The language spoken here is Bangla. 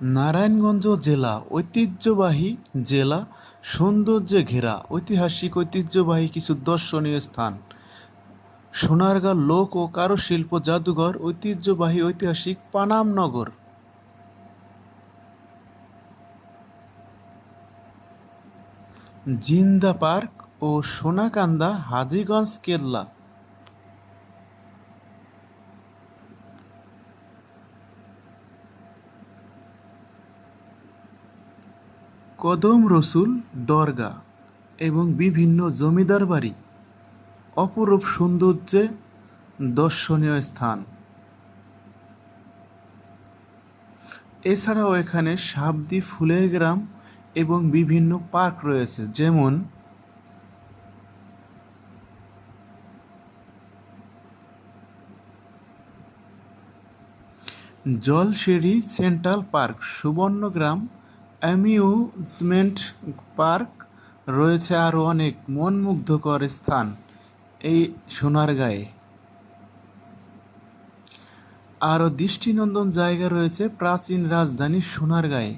নারায়ণগঞ্জ জেলা ঐতিহ্যবাহী জেলা সৌন্দর্যে ঘেরা ঐতিহাসিক ঐতিহ্যবাহী কিছু দর্শনীয় স্থান। সোনারগাঁ লোক ও কারুশিল্প জাদুঘর ঐতিহ্যবাহী ঐতিহাসিক পানাম নগর। জিন্দা পার্ক ও সোনাকান্দা হাজীগঞ্জ কেল্লা। কদম রসুল, দরগা এবং বিভিন্ন জমিদার বাড়ি। অপরূপ সৌন্দর্যে দর্শনীয় স্থান। এছাড়াও এখানে সাবদি ফুলের গ্রাম এবং বিভিন্ন পার্ক রয়েছে, যেমন Jolshiri central park, Subarnagram amusement park রয়েছে আরও অনেক মনমুগ্ধকর স্থান এই সোনারগাঁয়ে। আরও দৃষ্টিনন্দন জায়গা রয়েছে প্রাচীন রাজধানী সোনারগাঁয়ে।